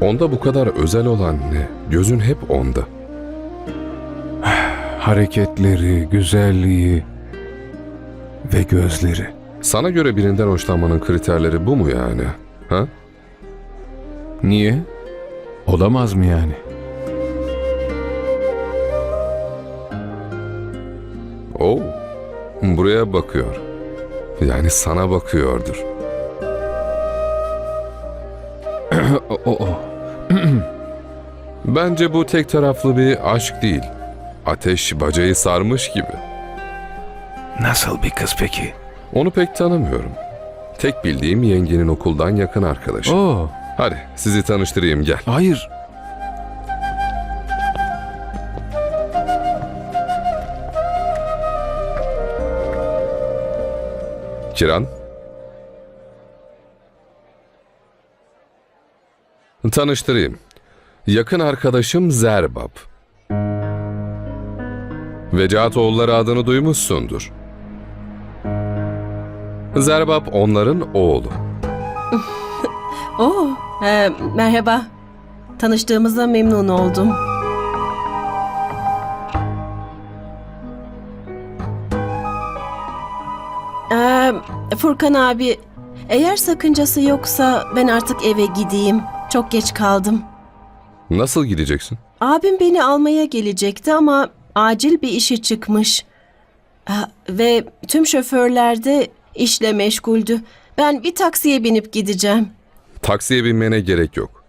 Onda bu kadar özel olan ne? Gözün hep onda. Hareketleri, güzelliği ve gözleri. Sana göre birinden hoşlanmanın kriterleri bu mu yani? Ha? Niye? Olamaz mı yani? Oo, buraya bakıyor. Yani sana bakıyordur. Bence bu tek taraflı bir aşk değil. Ateş bacayı sarmış gibi. Nasıl bir kız peki? Onu pek tanımıyorum. Tek bildiğim yengenin okuldan yakın arkadaşı. Oo, Hadi sizi tanıştırayım gel. hayır. Kiran. Tanıştırayım. Yakın arkadaşım Zerbab. Vecatoğulları adını duymuşsundur. Zerbab onların oğlu. Oo, e, merhaba. Tanıştığımıza memnun oldum. Ee, Furkan abi, eğer sakıncası yoksa ben artık eve gideyim. Çok geç kaldım. Nasıl gideceksin? Abim beni almaya gelecekti ama acil bir işi çıkmış. Ha, Ve tüm şoförler de işle meşguldü. Ben bir taksiye binip gideceğim. Taksiye binmene gerek yok.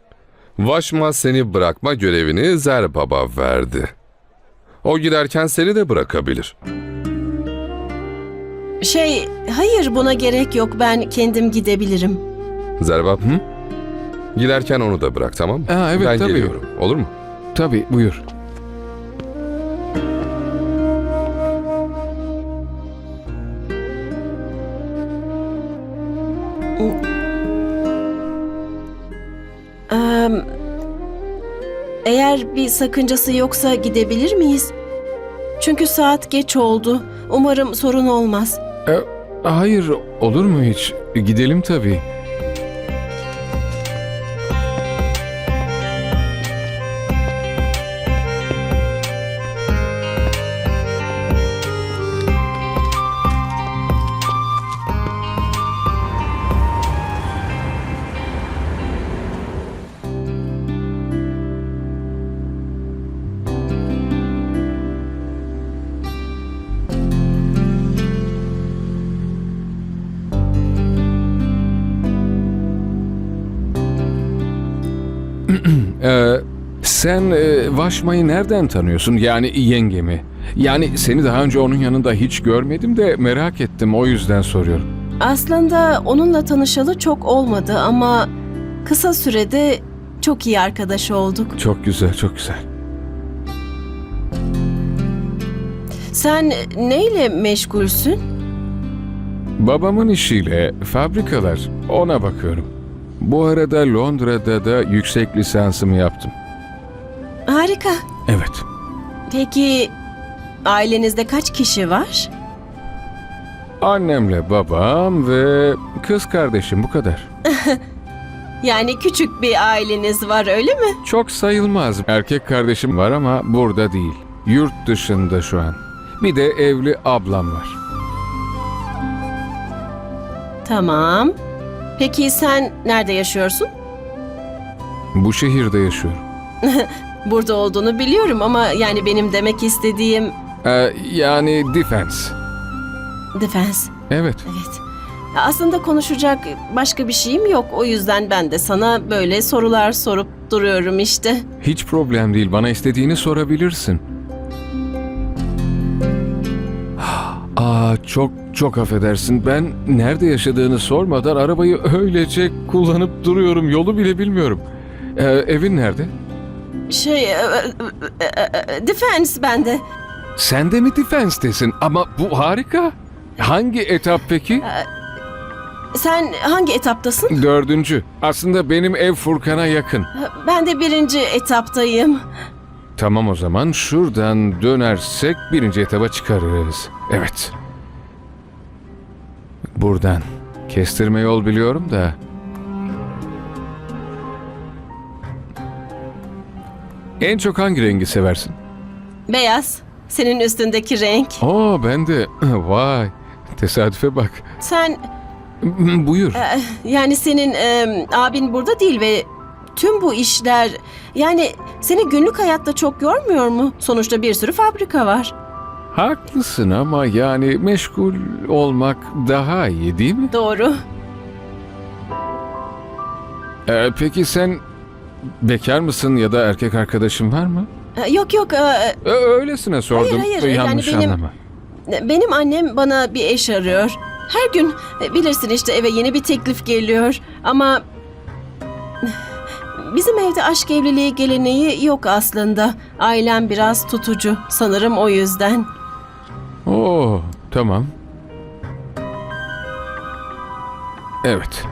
Vaşma seni bırakma görevini Zerbab'a verdi. O giderken seni de bırakabilir. Şey, hayır buna gerek yok. Ben kendim gidebilirim. Zerbab, giderken onu da bırak tamam mı? Aa, evet, ben tabii. geliyorum. Olur mu? Tabii, buyur. Eğer bir sakıncası yoksa gidebilir miyiz? Çünkü saat geç oldu. Umarım sorun olmaz. E, hayır, olur mu hiç? Gidelim tabii. Sen e, Vaşma'yı nereden tanıyorsun? Yani yengemi. Yani seni daha önce onun yanında hiç görmedim de merak ettim o yüzden soruyorum. Aslında onunla tanışalı çok olmadı ama kısa sürede çok iyi arkadaş olduk. Çok güzel, çok güzel. Sen neyle meşgulsün? Babamın işiyle fabrikalar ona bakıyorum. Bu arada Londra'da da yüksek lisansımı yaptım. Harika. Evet. Peki ailenizde kaç kişi var? Annemle babam ve kız kardeşim bu kadar. Yani küçük bir aileniz var öyle mi? Çok sayılmaz. Erkek kardeşim var ama burada değil. Yurt dışında şu an. Bir de evli ablam var. Tamam. Peki sen nerede yaşıyorsun? Bu şehirde yaşıyorum. Burada olduğunu biliyorum ama yani benim demek istediğim Ee, yani defense. defense. Evet. Evet. Aslında konuşacak başka bir şeyim yok. O yüzden ben de sana böyle sorular sorup duruyorum işte. Hiç problem değil. Bana istediğini sorabilirsin. Aa çok çok affedersin. Ben nerede yaşadığını sormadan arabayı öylece kullanıp duruyorum. Yolu bile bilmiyorum. Ee, evin nerede? Şey, e, e, e, e, defense bende. Sen de mi defense'tesin? Ama bu harika. Hangi etap peki? Sen hangi etaptasın? Dördüncü. Aslında benim ev Furkan'a yakın. Ben de birinci etaptayım. Tamam o zaman şuradan dönersek birinci etaba çıkarız. Evet. Buradan. Kestirme yol biliyorum da. En çok hangi rengi seversin? Beyaz. Senin üstündeki renk. Oo ben de. Vay. Tesadüfe bak. Sen Buyur. e, yani senin e, abin burada değil ve tüm bu işler yani seni günlük hayatta çok yormuyor mu? Sonuçta bir sürü fabrika var. Haklısın ama yani meşgul olmak daha iyi değil mi? Doğru. Ee, peki sen bekar mısın ya da erkek arkadaşın var mı? E, Yok yok e, Ee, öylesine sordum. Hayır, hayır, Yanlış yani benim- anlama. benim annem bana bir eş arıyor. Her gün e, bilirsin işte eve yeni bir teklif geliyor ama bizim evde aşk evliliği geleneği yok aslında. Ailem biraz tutucu sanırım o yüzden. Oo, tamam. Evet.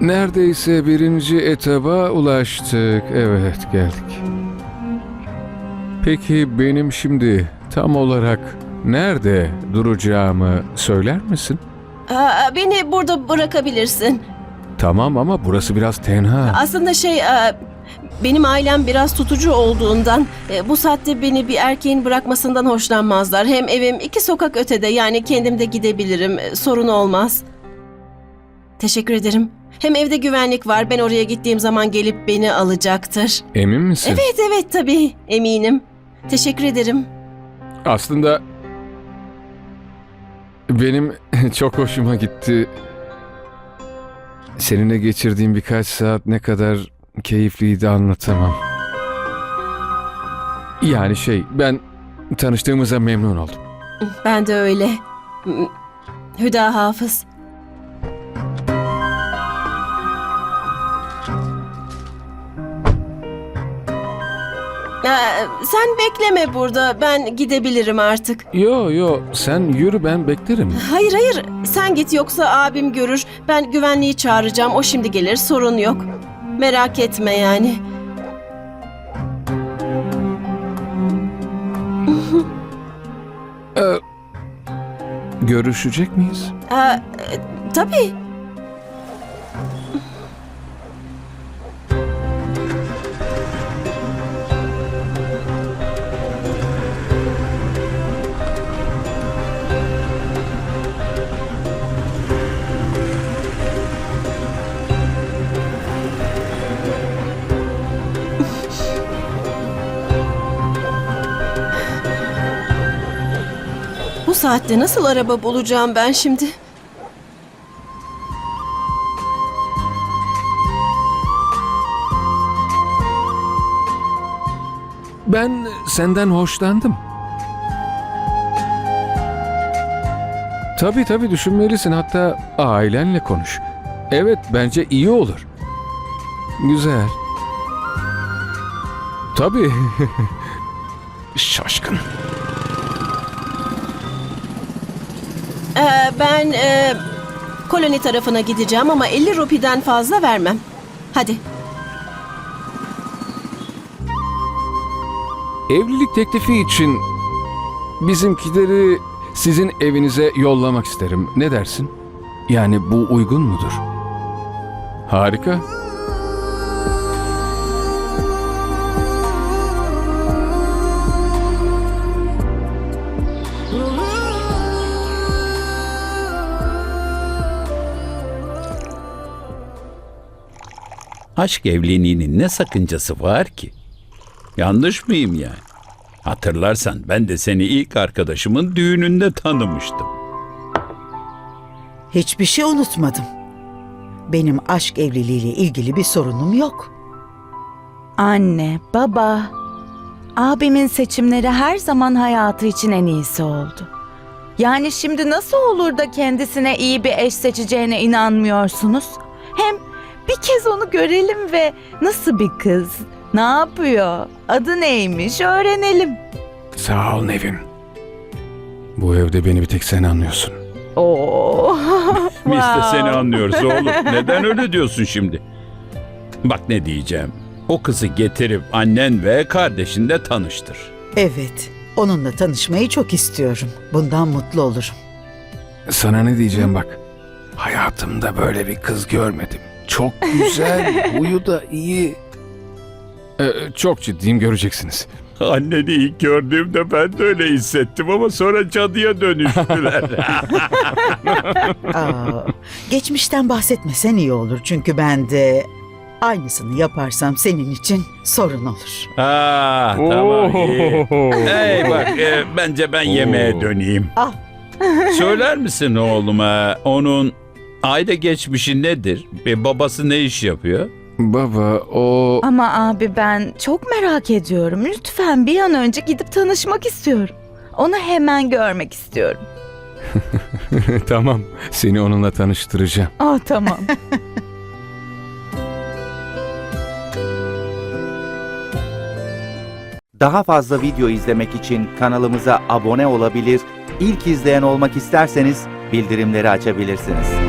Neredeyse birinci etaba ulaştık. Evet, geldik. Peki benim şimdi tam olarak nerede duracağımı söyler misin? Aa, beni burada bırakabilirsin. Tamam ama burası biraz tenha. Aslında şey benim ailem biraz tutucu olduğundan e, bu saatte beni bir erkeğin bırakmasından hoşlanmazlar. Hem evim iki sokak ötede yani kendim de gidebilirim. E, Sorun olmaz. Teşekkür ederim. Hem evde güvenlik var. Ben oraya gittiğim zaman gelip beni alacaktır. Emin misin? Evet evet tabii eminim. Teşekkür ederim. Aslında benim çok hoşuma gitti. Seninle geçirdiğim birkaç saat ne kadar keyifliydi anlatamam. Yani şey ben tanıştığımıza memnun oldum. Ben de öyle. Hüda Hafız. Aa, sen bekleme burada. Ben gidebilirim artık. Yo yo sen yürü ben beklerim. Hayır hayır. Sen git yoksa abim görür. Ben güvenliği çağıracağım. O şimdi gelir. Sorun yok. Merak etme yani. Ee, görüşecek miyiz? Aa, e, tabii. Bu saatte nasıl araba bulacağım ben şimdi? Ben senden hoşlandım. Tabii tabii düşünmelisin hatta ailenle konuş. Evet bence iyi olur. Güzel. Tabii. Şaşkın. Ben e, koloni tarafına gideceğim ama 50 rupiden fazla vermem. Hadi. Evlilik teklifi için bizimkileri sizin evinize yollamak isterim. Ne dersin? Yani bu uygun mudur? Harika. Aşk evliliğinin ne sakıncası var ki? Yanlış mıyım yani? Hatırlarsan ben de seni ilk arkadaşımın düğününde tanımıştım. Hiçbir şey unutmadım. Benim aşk evliliğiyle ilgili bir sorunum yok. Anne, baba. Abimin seçimleri her zaman hayatı için en iyisi oldu. Yani şimdi nasıl olur da kendisine iyi bir eş seçeceğine inanmıyorsunuz? Hem bir kez onu görelim ve nasıl bir kız? Ne yapıyor? Adı neymiş? Öğrenelim. Sağ ol Nevin. Bu evde beni bir tek sen anlıyorsun. Oo. Biz de seni anlıyoruz oğlum. Neden öyle diyorsun şimdi? Bak ne diyeceğim. O kızı getirip annen ve kardeşinle tanıştır. Evet, onunla tanışmayı çok istiyorum. Bundan mutlu olurum. Sana ne diyeceğim bak. Hayatımda böyle bir kız görmedim. Çok güzel. Huyu da iyi. Ee, çok ciddiyim göreceksiniz. Anneni ilk gördüğümde ben de öyle hissettim ama sonra cadıya dönüştüler. Aa, geçmişten bahsetmesen iyi olur. Çünkü ben de aynısını yaparsam senin için sorun olur. ha, tamam iyi. Hey bak e, bence ben yemeğe döneyim. Ah. Söyler misin oğluma onun aile geçmişi nedir? Ve babası ne iş yapıyor? Baba o... Ama abi ben çok merak ediyorum. Lütfen bir an önce gidip tanışmak istiyorum. Onu hemen görmek istiyorum. tamam seni onunla tanıştıracağım. Ah tamam. Daha fazla video izlemek için kanalımıza abone olabilir, ilk izleyen olmak isterseniz bildirimleri açabilirsiniz.